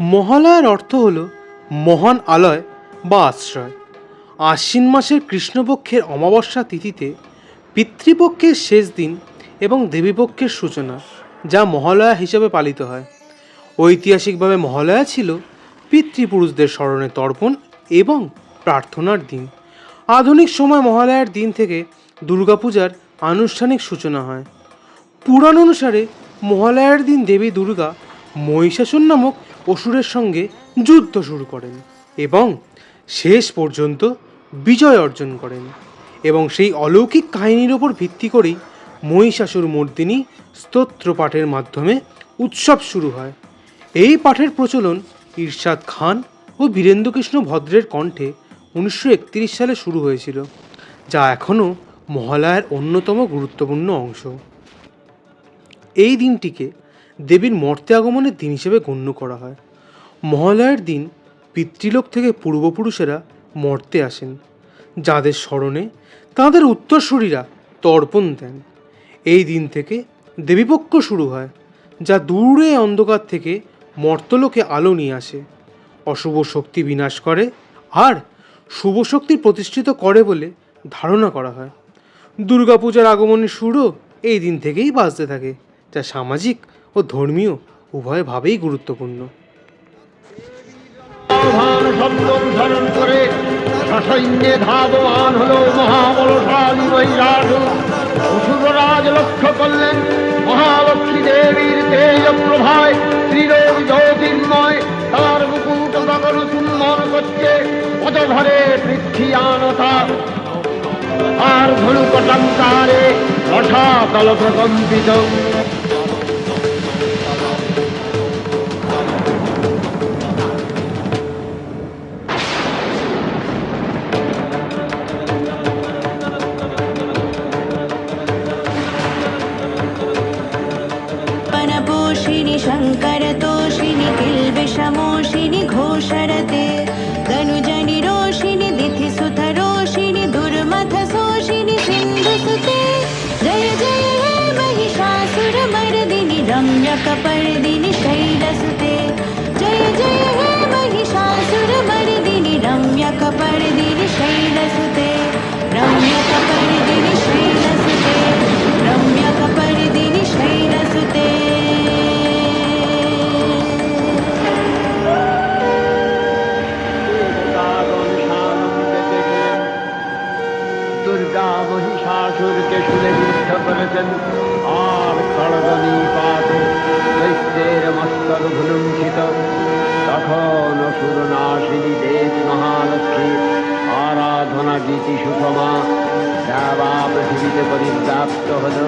মহালয়ার অর্থ হল মহান আলয় বা আশ্রয়। আশ্বিন মাসের কৃষ্ণপক্ষের অমাবস্যা তিথিতে পিতৃপক্ষের শেষ দিন এবং দেবীপক্ষের সূচনা, যা মহালয়া হিসেবে পালিত হয়। ঐতিহাসিকভাবে মহালয়া ছিল পিতৃপুরুষদের স্মরণে তর্পণ এবং প্রার্থনার দিন। আধুনিক সময় মহালয়ার দিন থেকে দুর্গাপূজার আনুষ্ঠানিক সূচনা হয়। পুরাণ অনুসারে মহালয়ার দিন দেবী দুর্গা মহিষাসুর নামক অসুরের সঙ্গে যুদ্ধ শুরু করেন এবং শেষ পর্যন্ত বিজয় অর্জন করেন এবং সেই অলৌকিক কাহিনীর ওপর ভিত্তি করেই মহিষাসুর মর্দিনী স্তোত্র পাঠের মাধ্যমে উৎসব শুরু হয়। এই পাঠের প্রচলন ইরশাদ খান ও বীরেন্দ্রকৃষ্ণ ভদ্রের কণ্ঠে উনিশশো একত্রিশ সালে শুরু হয়েছিল, যা এখনও মহালয়ার অন্যতম গুরুত্বপূর্ণ অংশ। এই দিনটিকে দেবীর মর্তে আগমনের দিন হিসেবে গণ্য করা হয়। মহালয়ার দিন পিতৃলোক থেকে পূর্বপুরুষেরা মর্তে আসেন, যাদের স্মরণে তাঁদের উত্তরসূরিরা তর্পণ দেন। এই দিন থেকে দেবীপক্ষ শুরু হয়, যা দূরে অন্ধকার থেকে মর্তলোকে আলো নিয়ে আসে। অশুভ শক্তি বিনাশ করে আর শুভ শক্তি প্রতিষ্ঠিত করে বলে ধারণা করা হয়। দুর্গাপূজার আগমনের শুরু এই দিন থেকেই বাজতে থাকে, যা সামাজিক ও ধর্মীয় উভয়ভাবেই গুরুত্বপূর্ণ। ধারণ করে সসৈন্যে হল মহাবলশালী বৈরাট লক্ষ্য করলেন, মহালক্ষ্মী দেবীর তেজ প্রভায় ত্রিলোক জ্যোতির্ময়, তার মুকুট গগন সুন্মন করছে পদধরে পৃথিয়ানতা আর ধনুকটঙ্কারে রসাতল প্রকম্পিত। वनपोषिणि शङ्करतोषिणि किल्बिषमोषिणि घोषरते। तनुजनि रोषिणि दिथिसुतरोषिणि दुर्मथशोषिणि सिन्धुसुते। जय जय हे महिषासुरमर्दिनि रम्यकपर्दिनि মহিষাসুরকে শুনে যুদ্ধ করেছেন আর খড়গনি পাত দৈত্যের মস্তক ভুলুণ্ঠিত তখন অসুর নাশিনী দেবী মহালক্ষ্মী আরাধনা গীতি সুষমা দেবা পৃথিবীতে পরিব্যাপ্ত হল।